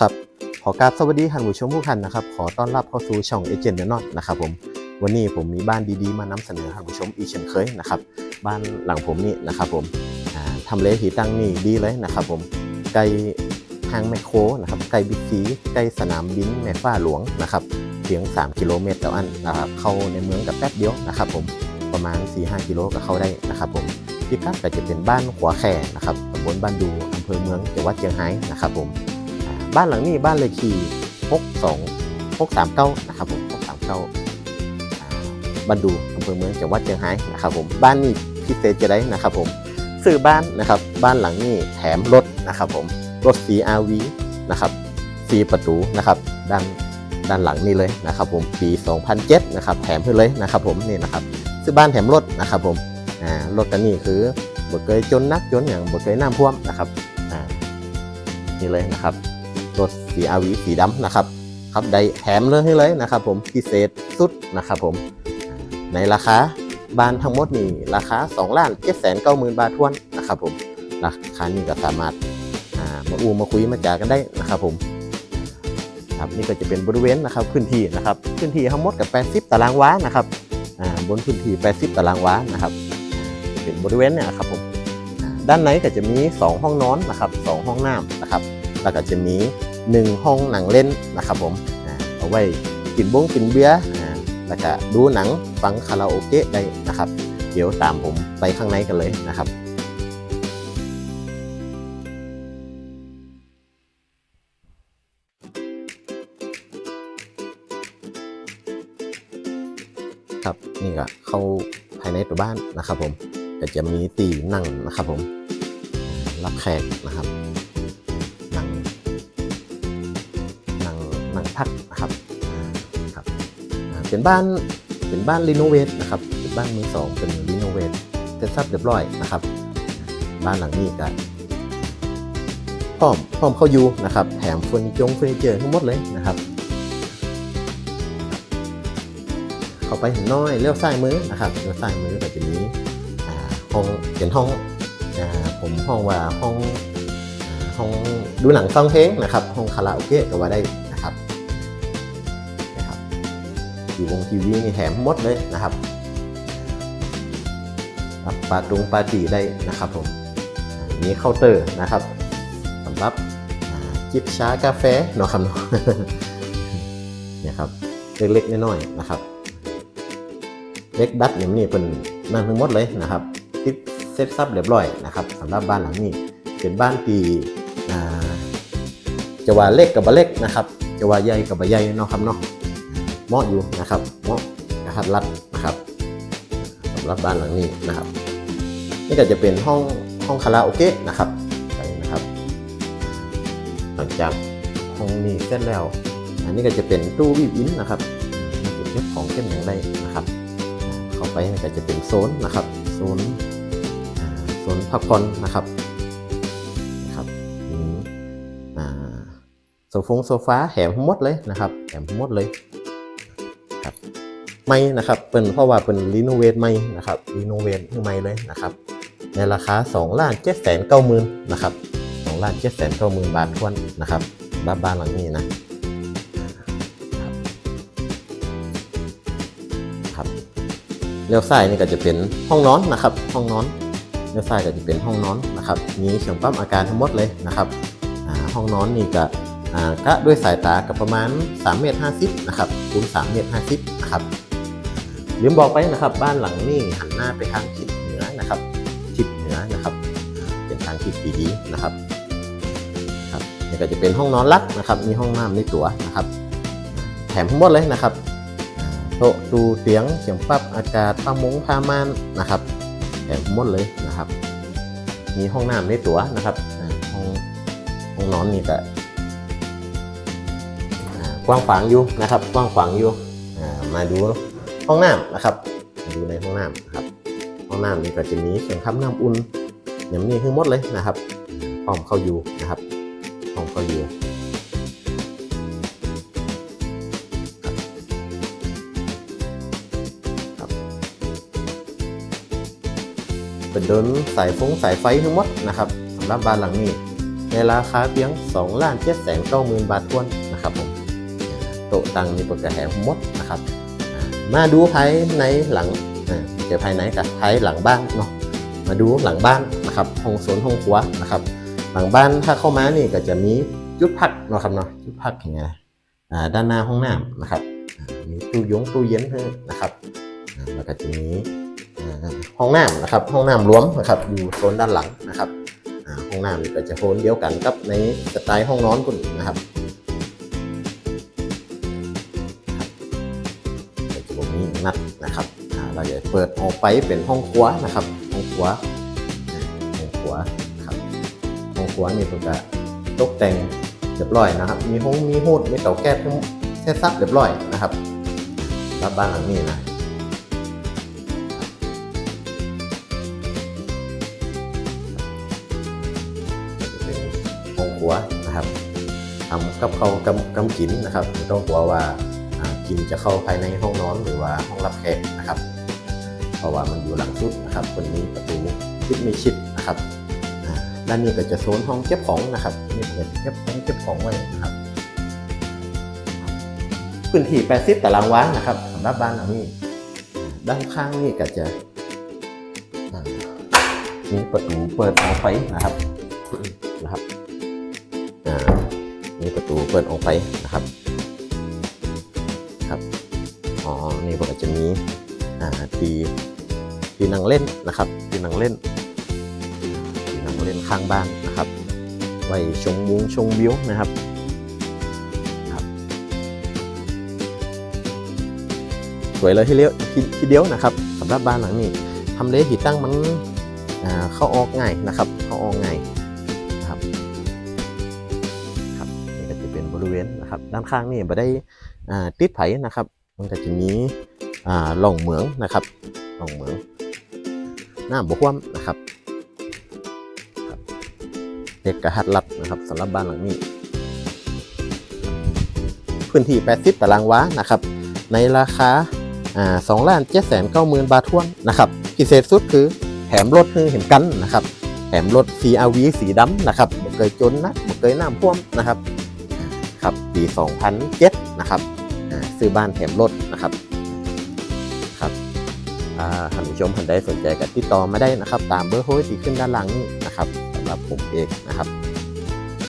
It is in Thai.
ครับขอกราบสวัสดีท่านผู้ชมผู้ท่านนะครับขอต้อนรับเข้าสู่ช่องเอเจนต์เดนอตนะครับผมวันนี้ผมมีบ้านดีๆ มานำเสนอท่านผู้ชมอีกเช่นเคยนะครับบ้านหลังผมนี่นะครับผมอ่าทำเลที่ตั้งนี่ดีเลยนะครับผมใกล้ห้างแมคโครนะครับใกล้บิ๊กซีใกล้สนามบินแม่ฟ้าหลวงนะครับเพียง 3 กิโลเมตรต่ออันนะครับเข้าในเมืองกับแป๊บเดียวนะครับผมประมาณ 4-5 กิโลก็เข้าได้นะครับผมพิกัดก็จะเป็นบ้านหัวแข่นะครับตำบลบ้านดูอำเภอเมืองจังหวัดเชียงรายนะครับผม บ้านหลังนี้บ้านเลขที่62 639นะครับผม639บ้านดูอำเภอเมืองจังหวัดเชียงรายนะครับผมบ้านนี้พิเศษจะได้นะครับผมซื้อบ้านนะครับ บ้านหลังนี้แถมรถนะครับผมรถ CRV นะครับสีประตูนะครับด้านด้านหลังนี่เลยนะครับผมปี 2007นะครับแถมให้เลยนะครับผมนี่นะครับซื้อบ้านแถมรถนะครับผมอ่ารถกันนี่คือบ่เคยจนนักจนอย่างบ่เคยน้ำท่วมนะครับอ่านี่เลยนะครับ รถสีอาวีสีดำนะครับครับได้แถมเลยให้เลยนะครับ ผมพิเศษสุดนะครับผมในราคาบ้านทั้งหมดนี่ราคา2ล้าน7แสนเก้าหมื่นบาททวนนะครับผมราคานี้ก็สามารถามาอูมาคุยมาจากันได้นะครับผมครับนี่ก็จะเป็นบริเวณนะครับพื้นที่นะครับพื้นที่ทั้งหมดกับ 80 ตารางวานะครับอ่าบนพื้นที่ 80 ตารางวานะครับเป็นบริเวณเนี่ยครับผมด้านในก็จะมี 2 ห้องนอนนะครับ 2 ห้องน้ำนะครับ แล้วก็จะมี 1 ห้องหนังเล่นนะครับผมเอาไว้กินบงกินเบียร์แล้วก็ดูหนังฟังคาราโอเกะได้นะครับ เดี๋ยวตามผมไปข้างในกันเลยนะครับครับนี่ก็เข้าภายในตัวบ้านนะครับผมก็จะมีตีนั่งนะครับผมรับแขกนะครับ นั่งพักนะครับครับเป็นบ้านเป็นบ้านรีโนเวทนะครับเป็นบ้านมือสองเป็นรีโนเวทเสร็จสับเรียบร้อยนะครับ บ้านหลังนี้ก็พร้อมพร้อมเข้าอยู่นะครับแถมเฟอร์นิเจอร์เฟอร์นิเจอร์ทั้งหมดเลยนะครับ เข้าไปเห็นน้อยเลี้ยวซ้ายมือนะครับเลี้ยวซ้ายมือก็จะมีอ่าห้องเป็นห้องอผมห้องว่าห้องห้องดูหนังฟังเพลงนะครับ ห้องคาราโอเกะก็ว่าได้ ทีวงทีวีนี่แถมหมดเลยนะครับรับปาตรงปาตีได้นะครับผมมีเคาน์เตอร์นะครับสำหรับจิบชากาแฟเนาะครับเนาะเนี่ยครับเล็กๆน้อยๆนะครับเล็กดัดอย่างนี้เป็นนั่นทั้งหมดเลยนะครับติดเซ็ตซับเรียบร้อยนะครับสำหรับบ้านหลังนี้เป็นบ้านปีอ่าจะว่าเล็กกับบะเล็กนะครับจะว่าใหญ่กับบะใหญ่เนาะครับเนาะ เหมาะอยู่นะครับเหมาะกระทัดรัดนะครับสำหรับบ้านหลังนี้นะครับ นี่ก็จะเป็นห้องห้องคาราโอเกะนะครับไปนะครับ หลังจากห้องนี้เสร็จแล้ว อันนี้ก็จะเป็นตู้วิวอินนะครับมันเก็บของเก็บอย่างได้นะครับ เข้าไปก็จะเป็นโซนนะครับโซนโซนพักผ่อนนะครับนะครับอ่าโซฟงโซฟาแถมหมดเลยนะครับแถมหมดเลย ไม่นะครับเป็นเพราะว่าเป็นรีโนเวทไม่นะครับรีโนเวทใหม่เลยนะครับในราคา2ล้าน7แสนเก้าหมื่นนะครับ2ล้าน7แสนเก้าหมื่นบาททวนนะครับบ้านบ้านหลังนี้นะครับเลี้ยวซ้ายนี่ก็จะเป็นห้องนอนนะครับ ห้องนอนเลี้ยวซ้ายก็จะเป็นห้องนอนนะครับมีเครื่องปั๊มอาการทั้งหมดเลยนะครับห้องนอนนี่ก็กะด้วยสายตากับประมาณ 3 เมตร 50 นะครับคูณ3เมตร 50 นะครับ ลืมบอกไปนะครับ บ้านหลังนี้หันหน้าไปทางทิศเหนือนะครับ ทิศเหนือนะครับ เป็นทางทิศที่ดีนะครับครับนี่ก็จะเป็นห้องนอนลักนะครับ มีห้องน้ำในตัวนะครับ แถมทั้งหมดเลยนะครับโต๊ะดูเตียงเสียงปรับอากาศผ้ามงผ้าม่านนะครับแถมทั้งหมดเลยนะครับ มีห้องน้ำในตัวนะครับห้องห้องนอนนี่ก็อ่กว้างขวางอยู่นะครับ กว้างขวางอยู่มาดู ห้องน้ำนะครับมาดูในห้องน้ำนะครับห้องน้ำนี่ก็จะมีเครื่องทำน้ำอุ่นอย่างนี้คือหมดเลยนะครับพร้อมเข้าอยู่นะครับพร้อมเข้าอยู่ครับเป็นเดินสายฟงสายไฟทั้งหมดนะครับสำหรับบ้านหลังนี้ ในราคาเพียง2ล้าน7แสน9หมื่นบาททวนนะครับผมโต๊ะตังนี่ปิดกระแหงหมดนะครับ มาดูภายในหลังอ่าเจอภายในกับภายหลังบ้านเนาะมาดูหลังบ้านนะครับห้องโซนห้องครัวนะครับ หลังบ้านถ้าเข้ามานี่ก็จะมีจุดพักเนาะครับเนาะจุดพักอย่างเงี้ยอ่าด้านหน้าห้องน้ำนะครับมีตู้ยงตู้เย็นให้นะครับอ่าแล้วก็จะมีอ่าห้องน้ำนะครับ ห้องน้ำรวมนะครับอยู่โซนด้านหลังนะครับอ่าห้องน้ำก็จะโซนเดียวกันกับในสไตล์ห้องนอนคุณนะครับ บ่มีนัดนะครับเราจะเปิดออกไปเป็นห้องครัวนะครับห้องครัวห้องครัวครับห้องครัวนี่ผมจะตกแต่งเรียบร้อยนะครับ มีห้องมีหูดมีเตาแก๊สแค่ซับเรียบร้อยนะครับรับบ้านหลังนี้นะห้องครัวนะครับทำกับเขาวกำกำกินนะครับต้องกลัวว่า อ่ากินจะเข้าภายในห้องนอนหรือว่าห้องรับแขกนะครับ เพราะว่ามันอยู่หลังสุดนะครับคนนี้ประตูชิดไม่ชิดนะครับด้านนี้ก็จะโซนห้องเก็บของนะครับนี่ก็จะเก็บของเก็บของไว้นะครับพื้นที่80ตารางวานะครับสำหรับบ้านหลังนี้ ด้านข้างนี่ก็จะมีประตูเปิดออกไปนะครับนะครับมีประตูเปิดออกไปนะครับ อ๋อนี่ก็จะมีอ่าทีทีนังเล่นนะครับทีนังเล่นที่นั่งเล่นข้างบ้านนะครับ ไว้ชมมุงชมวิวนะครับครับ สวยเลยทีเดียวทีทีเดียวนะครับสำหรับบ้านหลังนี้ทำเลที่ตั้งมันอ่าเข้าออกง่ายนะครับ เข้าออกง่ายนะครับครับนี่ก็จะเป็นบริเวณนะครับ ด้านข้างนี่ไม่ได้อ่าติดไผ่นะครับ มันก็จะมีอ่าหล่องเหมืองนะครับหล่องเหมืองน้าบกว่ำนะครับเด็กกระหัดรัดนะครับสำหรับบ้านหลังนี้ พื้นที่ 80 ตารางวานะครับ ในราคาอ่า2ล้าน7แสน9หมื่นบาททวนนะครับพิเศษสุดคือแถมรถให้เห็นกันนะครับแถมรถ CRV สีดำนะครับบ่เคยจนนะบ่เคยน้ำท่วมนะครับ ครับปี 2007 นะครับ ซื้อบ้านแถมรถนะครับครับอ่าท่านผู้ชมท่านใดสนใจก็ติดต่อมาได้นะครับ ตามเบอร์โทรที่ขึ้นด้านหลังนี้นะครับสำหรับผมเองนะครับ